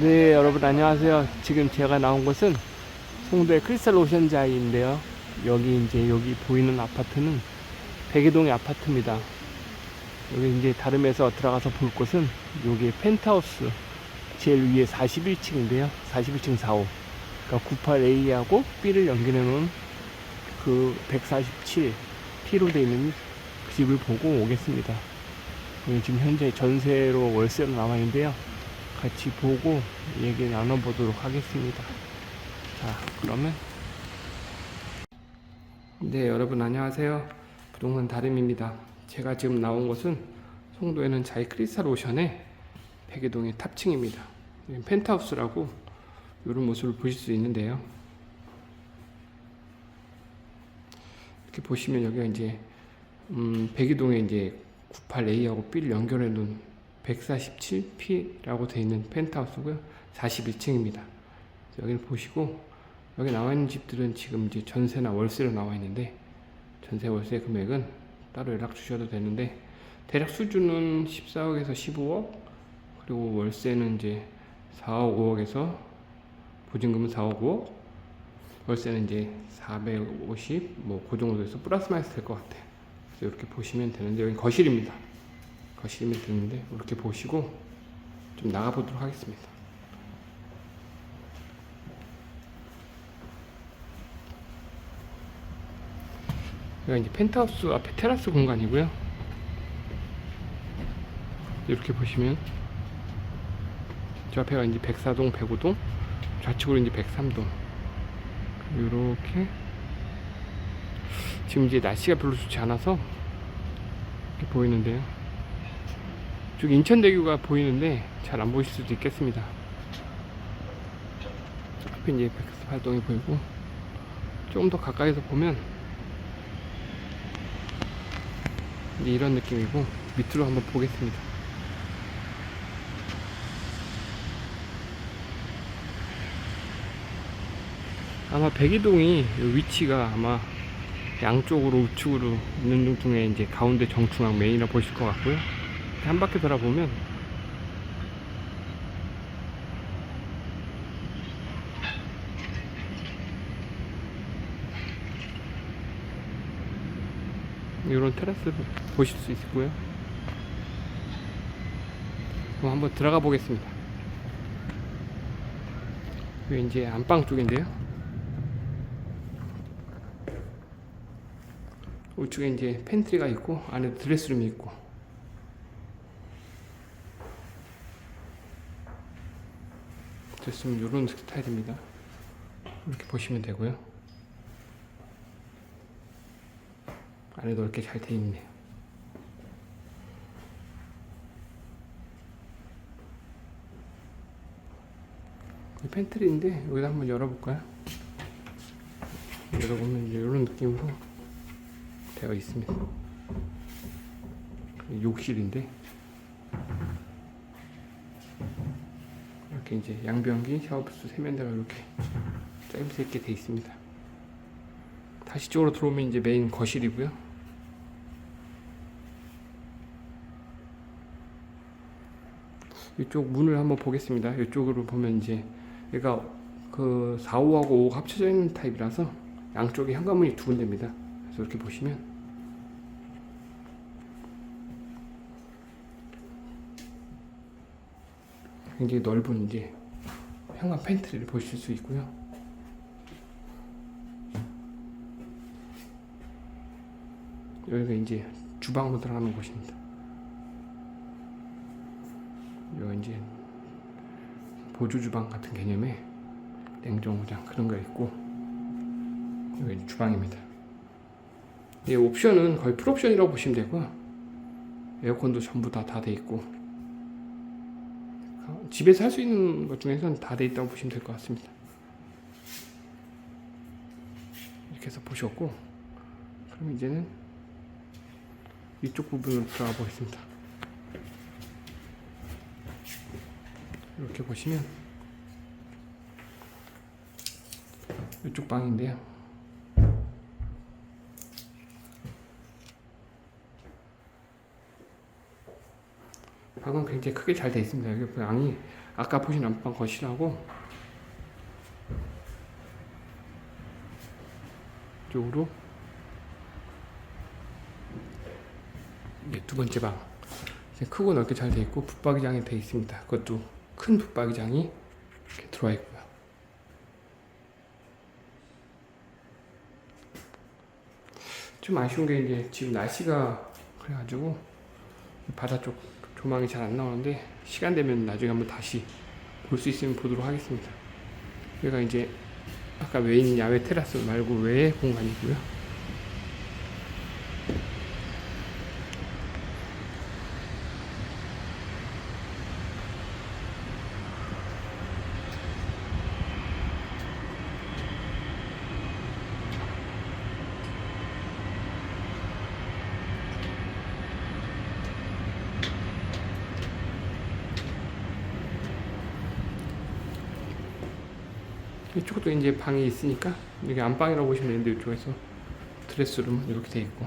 네, 여러분 안녕하세요. 지금 제가 나온 곳은 송도의 크리스탈 오션자이인데요. 여기 이제 여기 보이는 아파트는 백이동의 아파트입니다. 여기 이제 다름에서 들어가서 볼 곳은 여기 펜트하우스 제일 위에 41층인데요. 41층 4호. 그러니까 98A하고 B를 연결해 놓은 그 147 P로 되어 있는 그 집을 보고 오겠습니다. 지금 현재 전세로 월세로 나와 있는데요. 같이 보고 얘기 나눠보도록 하겠습니다. 자, 그러면 네, 여러분 안녕하세요. 부동산 다름입니다. 제가 지금 나온 곳은 송도에는 자이 크리스탈 오션의 백이동의 탑층입니다. 펜트하우스라고 이런 모습을 보실 수 있는데요. 이렇게 보시면 여기가 이제 음, 백이동에 이제 98A하고 B를 연결해 놓은 147P라고 되어 있는 펜트하우스고요. 41층입니다. 여기를 보시고 여기 나와 있는 집들은 지금 이제 전세나 월세로 나와 있는데 전세 월세 금액은 따로 연락 주셔도 되는데 대략 수준은 14억에서 15억 그리고 월세는 이제 4억 5억에서 보증금은 4억 5억 월세는 이제 450 뭐 그 정도 돼서 플러스 마이너스 될 것 같아요. 그래서 이렇게 보시면 되는데 여기 거실입니다. 거실이면 되는데 이렇게 보시고 좀 나가 보도록 하겠습니다. 여기가 이제 펜트하우스 앞에 테라스 공간이고요. 이렇게 보시면 저 앞에가 이제 104동, 105동, 좌측으로 이제 103동. 이렇게 지금 이제 날씨가 별로 좋지 않아서 이렇게 보이는데요. 쪽 인천대교가 보이는데 잘 안 보이실 수도 있겠습니다. 앞에 이제 백스팔동이 보이고 조금 더 가까이서 보면 이제 이런 느낌이고 밑으로 한번 보겠습니다. 아마 백이동이 위치가 아마 양쪽으로 우측으로 있는 중 중에 이제 가운데 정중앙 메인이라 보실 것 같고요. 한 바퀴 돌아보면 이런 테라스 보실 수 있고요. 그럼 한번 들어가 보겠습니다. 여기 이제 안방 쪽인데요. 우측에 이제 팬트리가 있고 안에 드레스룸이 있고 드레스룸 이런 스타일입니다. 이렇게 보시면 되고요. 안에 넓게 잘 돼 있네요. 이 팬트리인데 여기다 한번 열어볼까요? 열어보면 이제 이런 느낌으로 되어 있습니다. 욕실인데 이렇게 이제 양변기, 샤워부스, 세면대가 이렇게 짜임새 있게 되어 있습니다. 다시 쪽으로 들어오면 이제 메인 거실이고요. 이쪽 문을 한번 보겠습니다. 이쪽으로 보면 이제 얘가 그 4, 5하고 5가 합쳐져 있는 타입이라서 양쪽에 현관문이 두 군데입니다. 그래서 이렇게 보시면 굉장히 넓은 이제 현관 팬트리를 보실 수 있고요. 여기가 이제 주방으로 들어가는 곳입니다. 여기 이제 보조 주방 같은 개념의 냉장고장 그런 거 있고 여기 주방입니다. 이 옵션은 거의 풀옵션이라고 보시면 되고요. 에어컨도 전부 다 다 돼 있고 집에서 할 수 있는 것 중에서는 다 돼 있다고 보시면 될 것 같습니다. 이렇게 해서 보셨고 그럼 이제는 이쪽 부분으로 들어가 보겠습니다. 이렇게 보시면 이쪽 방인데요. 방은 굉장히 크게 잘 되어 있습니다. 여기 방이 아까 보신 안방 거실하고 쪽으로 이제 두 번째 방 크고 넓게 잘돼 있고 붙박이장이 돼 있습니다. 그것도 큰 붙박이장이 이렇게 들어와 있고요. 좀 아쉬운 게 이제 지금 날씨가 그래가지고 바다 쪽 조망이 잘 안 나오는데 시간 되면 나중에 한번 다시 볼 수 있으면 보도록 하겠습니다. 여기가 이제 아까 외인 야외 테라스 말고 외의 공간이고요. 이쪽도 이제 방이 있으니까 이게 안방이라고 보시면 되는데 이쪽에서 드레스룸 이렇게 돼 있고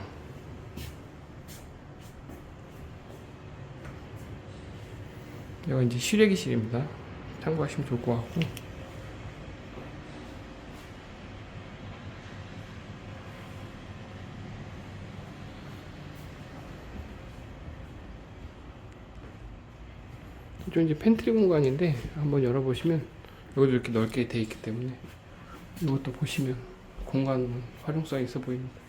여기 이제 실외기실입니다. 참고하시면 좋을 것 같고 이쪽 이제 팬트리 공간인데 한번 열어보시면 여기도 이렇게 넓게 돼 있기 때문에 이것도 보시면 공간 활용성이 있어 보입니다.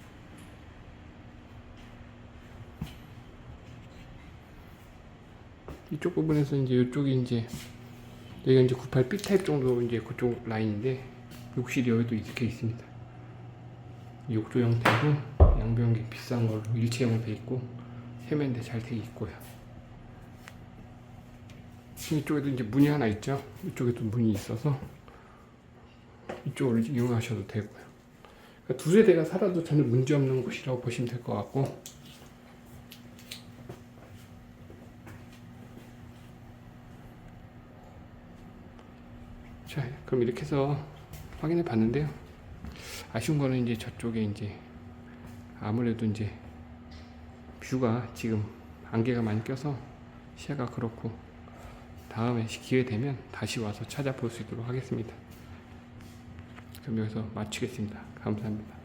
이쪽 부분에서 이제 이쪽이 이제 여기가 이제 98 B 타입 정도 이제 그쪽 라인인데 욕실이 여기도 이렇게 있습니다. 욕조 형태고 양변기 비싼 걸로 일체형으로 돼 있고 세면대 잘 돼 있고요. 이쪽에도 이제 문이 하나 있죠. 이쪽에도 문이 있어서 이쪽으로 이용하셔도 되고요. 그러니까 두 세 대가 살아도 전혀 문제 없는 곳이라고 보시면 될 것 같고 자 그럼 이렇게 해서 확인해 봤는데요. 아쉬운 거는 이제 저쪽에 이제 아무래도 이제 뷰가 지금 안개가 많이 껴서 시야가 그렇고 다음에 기회 되면 다시 와서 찾아볼 수 있도록 하겠습니다. 그럼 여기서 마치겠습니다. 감사합니다.